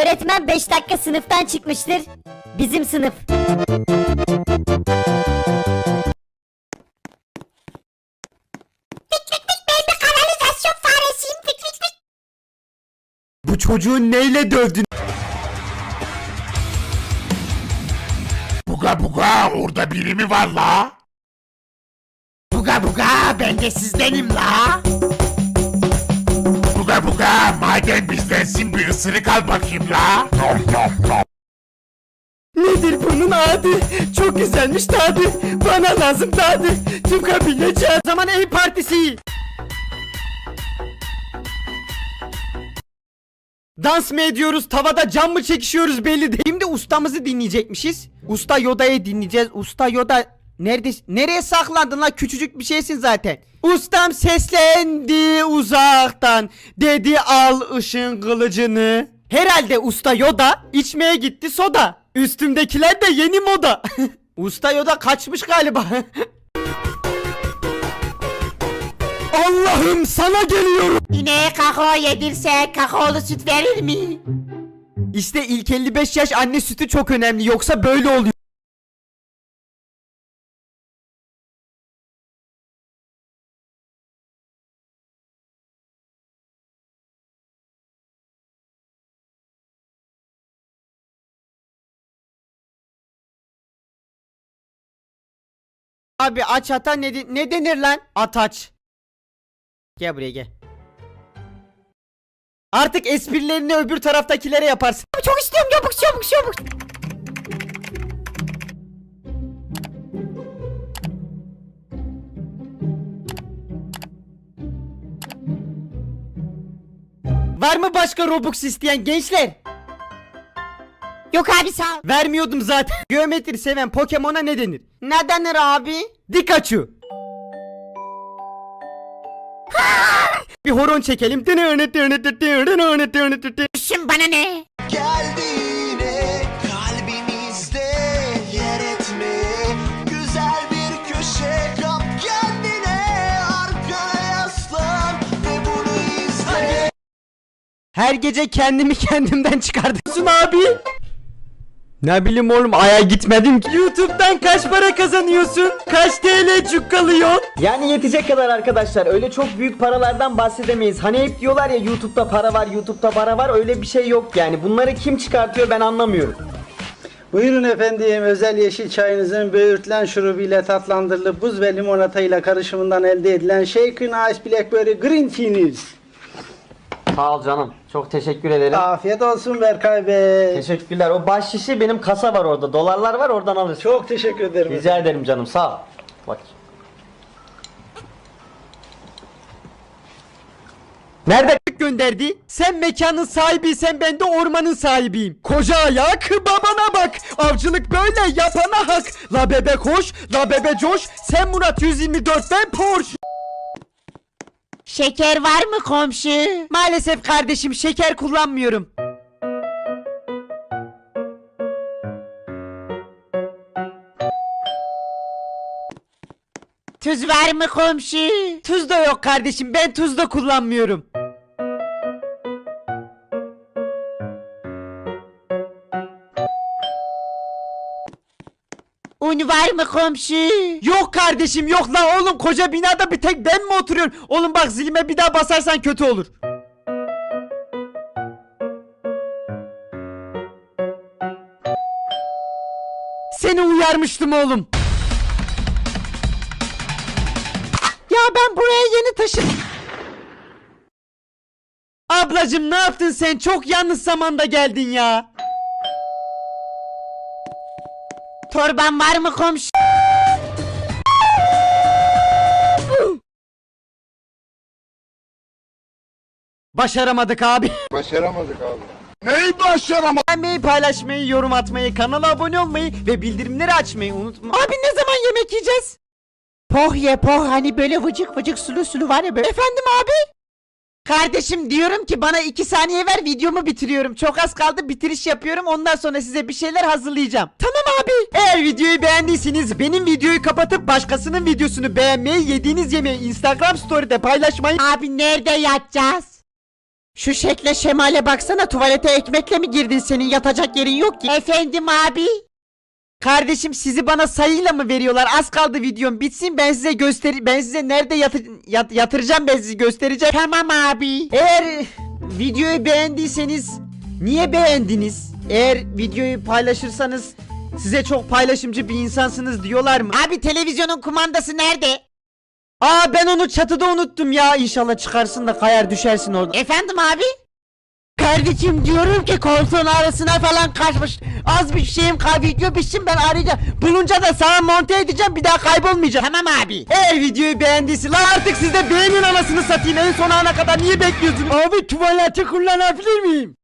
Öğretmen 5 dakika sınıftan çıkmıştır. Bizim sınıf. Bu çocuğu neyle dövdün? Buga buga orada biri mi var la? Buga buga ben de sizdenim la. Buga buga madem bizdensin bir ısırık al bakayım la. Nom nom nom. Nedir bunun adı? Çok güzelmiş tadı. Bana lazım tadı. Tüm kabile çağır. Zaman ev partisi. Dans mı ediyoruz? Tavada cam mı çekişiyoruz belli değil. Şimdi ustamızı dinleyecekmişiz. Usta Yoda'yı dinleyeceğiz. Usta Yoda nerede? Nereye saklandın lan? Küçücük bir şeysin zaten. Ustam seslendi uzaktan. Dedi al ışın kılıcını. Herhalde usta Yoda içmeye gitti soda. Üstümdekiler de yeni moda. usta Yoda kaçmış galiba. Allah'ım sana geliyorum. İneğe kakao yedirse kakaolu süt verir mi? İşte ilk 55 yaş anne sütü çok önemli yoksa böyle oluyor. Abi aç ata ne, de- ne denir lan? At aç. Gel buraya gel. Artık esprilerini öbür taraftakilere yaparsın. Çok istiyorum çabuk çabuk çabuk. Var mı başka Robux isteyen gençler? Yok abi sağ ol. Vermiyordum zaten. Geometri seven Pokemon'a ne denir? Ne denir abi? Dikachu. Bir horon çekelim. Düşün bana ne? Geldiğine kalbimizde yer etmeye Güzel bir köşe kap kendine Arkana yaslan ve bunu izle Her gece kendimi kendimden çıkardıksın abi. Ne bileyim oğlum aya gitmedim ki. YouTube'dan kaç para kazanıyorsun? Kaç TL cukkalıyorsun? Yani yetecek kadar arkadaşlar öyle çok büyük paralardan bahsedemeyiz. Hani hep diyorlar ya YouTube'da para var, YouTube'da para var öyle bir şey yok yani. Bunları kim çıkartıyor ben anlamıyorum. Buyurun efendim özel yeşil çayınızın böğürtlen şurubu ile tatlandırılıp buz ve limonata ile karışımından elde edilen Shaken Ice Blackberry Green Tea'niz. Sağ ol canım. Çok teşekkür ederim. Afiyet olsun Berkay Bey. Teşekkürler. O baş şişi benim kasa var orada. Dolarlar var oradan alırsın. Çok teşekkür ederim. Rica ederim canım sağ ol. Bak. Nerede gönderdi? Sen mekanın sahibiysen ben de ormanın sahibiyim. Koca ayak babana bak. Avcılık böyle yapana hak. La bebe koş, la bebe coş. Sen Murat 124 ben Porsche. Şeker var mı komşu? Maalesef kardeşim şeker kullanmıyorum. Tuz var mı komşu? Tuz da yok kardeşim ben tuz da kullanmıyorum. Un var mı komşu? Yok kardeşim yok lan oğlum koca binada bir tek ben mi oturuyorum? Oğlum bak zilime bir daha basarsan kötü olur. Seni uyarmıştım oğlum. Ya ben buraya yeni taşın. Ablacım ne yaptın sen? Çok yanlış zamanda geldin ya. Torban var mı komşu? Başaramadık abi. Başaramadık abi. Neyi başaramadık? Beğenmeyi, paylaşmayı, yorum atmayı, kanala abone olmayı ve bildirimleri açmayı unutma. Abi ne zaman yemek yiyeceğiz? Poh ye poh hani böyle vıcık vıcık sulu sulu var ya böyle. Efendim abi? Kardeşim diyorum ki bana iki saniye ver videomu bitiriyorum. Çok az kaldı bitiriş yapıyorum ondan sonra size bir şeyler hazırlayacağım. Tamam abi. Eğer videoyu beğendiyseniz benim videoyu kapatıp başkasının videosunu beğenmeyi, yediğiniz yemeği Instagram story'de paylaşmayı Abi nerede yatacağız? Şu şekle şemale baksana tuvalete ekmekle mi girdin senin yatacak yerin yok ki. Efendim abi. Kardeşim sizi bana sayıyla mı veriyorlar? Az kaldı videom bitsin ben size göster ben size nerede yatır yat- yatıracağım ben sizi göstereceğim. Tamam abi. Eğer videoyu beğendiyseniz niye beğendiniz? Eğer videoyu paylaşırsanız size çok paylaşımcı bir insansınız diyorlar mı? Abi televizyonun kumandası nerede? Aa ben onu çatıda unuttum ya. İnşallah çıkarsın da kayar düşersin orada. Efendim abi? Kardeşim diyorum ki koltuğun arasına falan kaçmış. Az bir şeyim video bitsin ben arayacağım. Bulunca da sana monte edeceğim bir daha kaybolmayacak. Tamam abi. Eğer videoyu beğendiyse lan artık siz de beğenin anasını satayım en son ana kadar niye bekliyorsunuz? Abi tuvaleti kullanabilir miyim?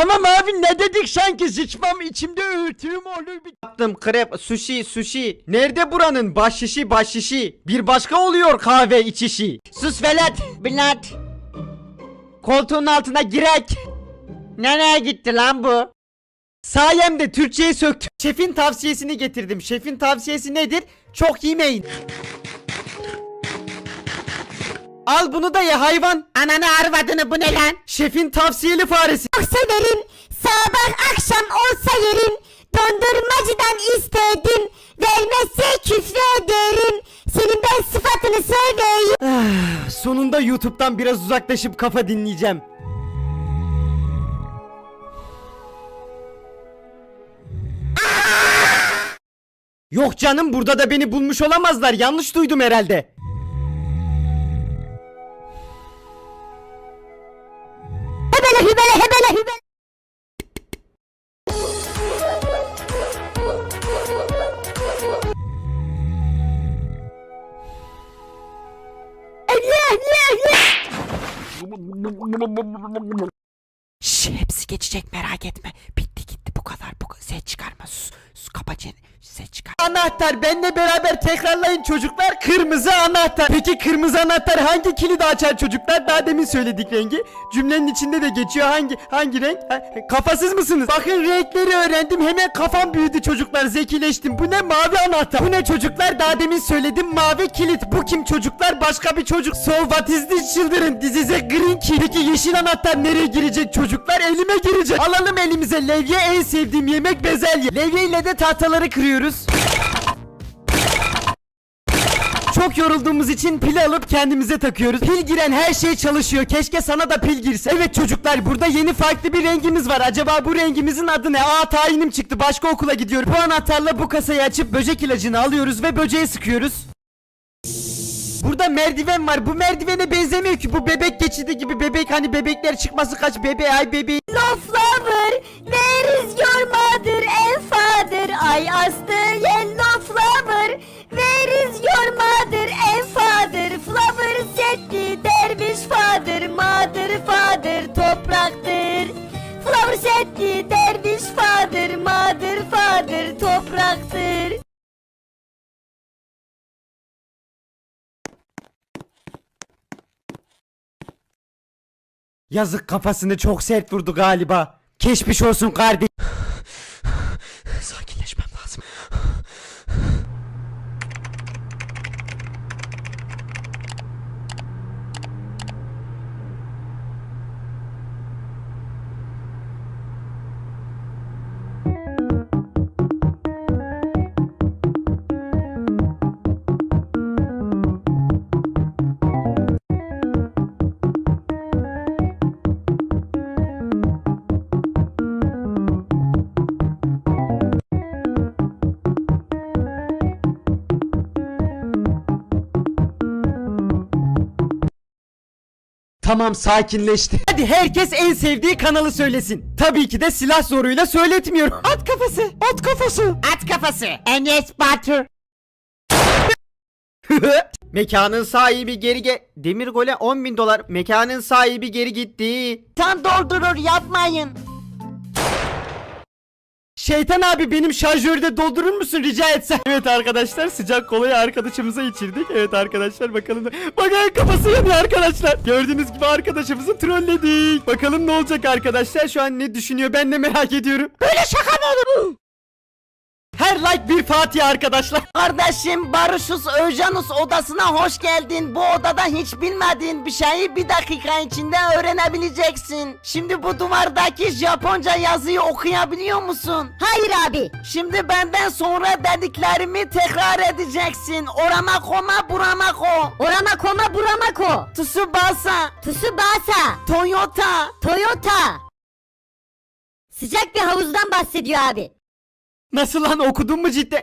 Tamam abi ne dedik sanki sıçmam içimde öğütüğüm olur bir Yaptım krep sushi sushi Nerede buranın baş şişi baş şişi Bir başka oluyor kahve içişi Sus velet Bilat Koltuğun altına girek Nereye gitti lan bu? Sayemde Türkçeyi söktüm. Şefin tavsiyesini getirdim. Şefin tavsiyesi nedir? Çok yemeyin. Al bunu da ye hayvan. Ananı arvadını bu ne lan? Şefin tavsiyeli faresi. Çok severim. Sabah akşam olsa yerim. Dondurmacıdan istedim. Vermezse küfrederim. Senin ben sıfatını söyleyeyim. Sonunda YouTube'dan biraz uzaklaşıp kafa dinleyeceğim. Yok canım burada da beni bulmuş olamazlar. Yanlış duydum herhalde. Hübele hebele hübele. Şş, hepsi geçecek merak etme. Bitti gitti bu kadar. Bu ses çıkarma. Sus, sus Anahtar benle beraber tekrarlayın çocuklar. Kırmızı anahtar. Peki kırmızı anahtar hangi kilidi açar çocuklar? Daha demin söyledik rengi. Cümlenin içinde de geçiyor hangi hangi renk? Ha, kafasız mısınız? Bakın renkleri öğrendim. Hemen kafam büyüdü çocuklar. Zekileştim. Bu ne mavi anahtar? Bu ne çocuklar? Daha demin söyledim mavi kilit. Bu kim çocuklar? Başka bir çocuk. So what is this children? This is a green key. Peki yeşil anahtar nereye girecek çocuklar? Elime girecek. Alalım elimize levye en sevdiğim yemek bezelye. Levye ile de tahtaları kırıyoruz. Çok yorulduğumuz için pil alıp kendimize takıyoruz. Pil giren her şey çalışıyor. Keşke sana da pil girse. Evet çocuklar burada yeni farklı bir rengimiz var. Acaba bu rengimizin adı ne? Aa tayinim çıktı. Başka okula gidiyorum. Bu anahtarla bu kasayı açıp böcek ilacını alıyoruz ve böceğe sıkıyoruz. Burada merdiven var. Bu merdivene benzemiyor ki. Bu bebek geçidi gibi. Bebek hani bebekler çıkması kaç bebe ay bebeği. Flower, where is your mother Yazık kafasını çok sert vurdu galiba. Geçmiş olsun kardeş. Tamam sakinleşti. Hadi herkes en sevdiği kanalı söylesin. Tabii ki de silah zoruyla söyletmiyorum. At kafası. At kafası. At kafası. Enes Batur. Mekanın sahibi geri ge... Demir gole 10 bin dolar. Mekanın sahibi geri gitti. Tam doldurur yapmayın. Şeytan abi benim şarjörü de doldurur musun rica etsem? Evet arkadaşlar sıcak kolayı arkadaşımıza içirdik. Evet arkadaşlar bakalım. Bakın kafası yanıyor arkadaşlar. Gördüğünüz gibi arkadaşımızı trolledik. Bakalım ne olacak arkadaşlar. Şu an ne düşünüyor ben de merak ediyorum. Böyle şaka mı olur? Her like bir Fatih arkadaşlar. Kardeşim Barışus Öjanus odasına hoş geldin. Bu odada hiç bilmediğin bir şeyi bir dakika içinde öğrenebileceksin. Şimdi bu duvardaki Japonca yazıyı okuyabiliyor musun? Hayır abi. Şimdi benden sonra dediklerimi tekrar edeceksin. Orama koma burama ko. Orama koma buramako. Tsubasa. Tsubasa. Toyota. Toyota. Sıcak bir havuzdan bahsediyor abi. Nasıl lan okudun mu cidden?